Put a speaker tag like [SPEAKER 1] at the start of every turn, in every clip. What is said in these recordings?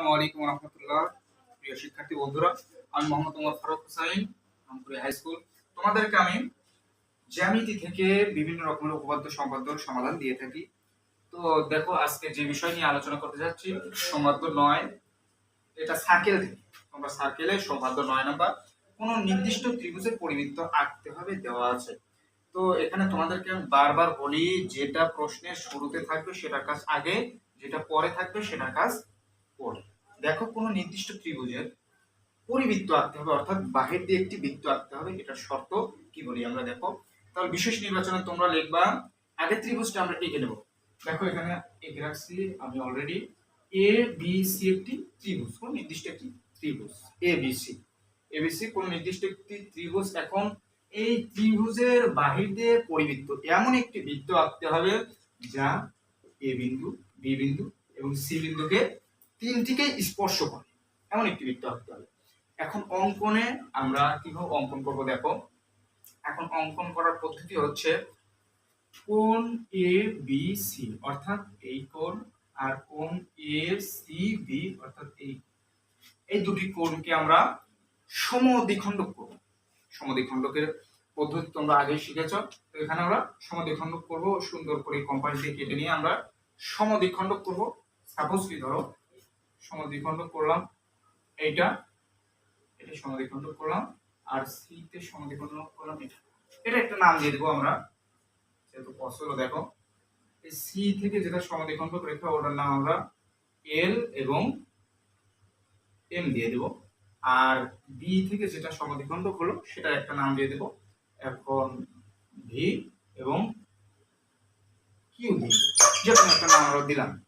[SPEAKER 1] আসসালামু আলাইকুম প্রিয় শিক্ষার্থী বন্ধুরা, আমি মোহাম্মদ ওমর ফারুক হাই স্কুল তোমাদেরকে আমি জ্যামিতি থেকে বিভিন্ন রকমের সমাধান দিয়ে থাকি। তো দেখো, আজকে যে বিষয় নিয়ে আলোচনা করতে যাচ্ছি, সম্পাদ্য নয়, এটা সার্কেল থেকে। তোমরা সার্কেলে সম্পাদ্য নয় নাম্বার, কোনো নির্দিষ্ট ত্রিভুজের পরিবৃত্ত আঁকতে হবে, দেওয়া আছে। তো এখানে তোমাদেরকে আমি বারবার বলি, যেটা প্রশ্নের শুরুতে থাকবে সেটার কাজ আগে, যেটা পরে থাকবে সেটার কাজ দেখো কোনো নির্দিষ্ট ত্রিভুজের পরিবৃত্ত আঁকতে হবে, অর্থাৎ বাহির দিয়ে একটি বৃত্ত আঁকতে হবে, এটা শর্ত, কি বলি আমরা দেখো। তাহলে বিশেষ নির্বাচনে তোমরা লিখবা আগে ত্রিভুজটা আমরা এঁকে নেব। দেখো এখানে এঁকে রাখছি আমি অলরেডি এ বি সি একটি ত্রিভুজ, কোন নির্দিষ্ট একটি ত্রিভুজ A B C A B C কোন নির্দিষ্ট একটি ত্রিভুজ, এখন এই ত্রিভুজের বাহির দিয়ে পরিবৃত্ত, এমন একটি বৃত্ত আঁকতে হবে যা এ বিন্দু বি বিন্দু এবং সি বিন্দুকে তিনটিকে স্পর্শ করে। এমন একটি বৃত্ত আঁকতে হবে। এখন অঙ্কনে আমরা কীভাবে অঙ্কন করব, দেখো। এখন অঙ্কন করার পদ্ধতি হচ্ছে কোন এ বি সি অর্থাৎ এই কোণ আর কোণ এ সি বি অর্থাৎ এই এই দুটি কোণকে আমরা সমদ্বিখণ্ডক করব। সমদ্বিখণ্ডকের পদ্ধতি তোমরা আগে শিখেছ। তো এখানে আমরা সমদ্বিখণ্ডক করব। সুন্দর করে কম্পাস কেটে নিয়ে আমরা সমদ্বিখণ্ডক করব। সাপোজ কি ধরো সমদ্বিখণ্ডক করলাম। এইটা, এটা সমদ্বিখণ্ডক করলাম। আর সি তে সমদ্বিখণ্ডক করলাম এটা। এটা একটা নাম দিয়ে দেবো আমরা। যেহেতু পছন্দ দেখো। এই সি থেকে যেটা সমদ্বিখণ্ডক রেখা ওটার নাম আমরা এল এবং এম দিয়ে দেব। আর বি থেকে যেটা সমদ্বিখণ্ডক হলো সেটা একটা নাম দিয়ে দেব। এখন ভি এবং কিউ ভি যে একটা নাম আমরা দিলাম।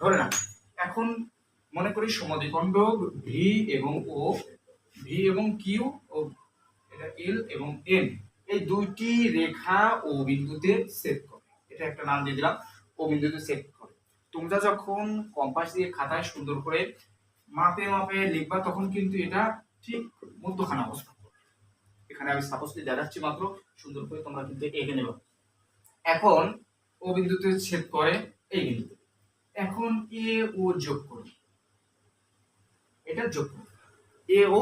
[SPEAKER 1] ধরে না এখন মনে করি সমদ্বিখণ্ডক ভি এবং ও ভি এবং কিউ ও এটা এল এবং এন এই দুইটি রেখা ও বিন্দুতে সেট করে। এটা একটা নাম দিয়ে দিলাম, ও বিন্দুতে সেট করে। তোমরা যখন কম্পাস দিয়ে খাতায় সুন্দর করে মাপে মাপে লিখবা, তখন কিন্তু এটা ঠিক মধ্যখানে অবস্থান করবে। এখানে আমি সাপোজলি দেখাচ্ছি মাত্র, সুন্দর করে তোমরা কিন্তু এঁকে নেবে। এখন ও বিন্দুতে ছেদ করে এই বিন্দুতে। এখন এ ও যোগ করি। এটা যোগ করি। এ ও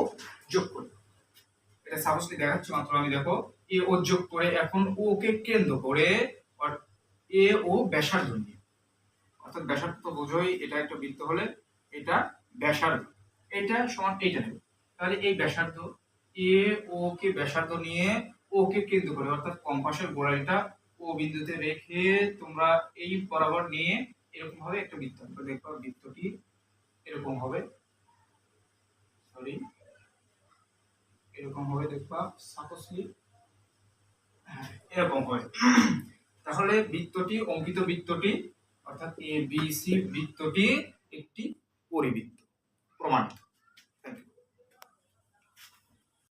[SPEAKER 1] যোগ করি। এটা সাপোজলি দেখাচ্ছি, মাত্র আমি দেখো। এ ও যোগ করে এখন ও কে কেন্দ্র করে এ ও ব্যাসার্ধ নিয়ে। অর্থাৎ ব্যাসার্ধ তো বোঝোই, এটা একটা বৃত্ত হলে এটা ব্যাসার্ধ। এটা সমান এইটা নেবে। তাহলে এই ব্যাসার্ধ এ ও কে ব্যাসার্ধ নিয়ে ও কে কেন্দ্র করে, অর্থাৎ কম্পাসের গোড়ালিটা ও বিন্দুতে রেখে তোমরা এই বরাবর নিয়ে এরকম ভাবে একটা বৃত্ত দেখো, বৃত্তটি এরকম হবে। এরকম হবে দেখবা সাপোজলি এরকম হয় তাহলে বৃত্তটি, অঙ্কিত বৃত্তটি, অর্থাৎ এ বি সি বৃত্তটি একটি পরিবৃত্ত, প্রমাণিত।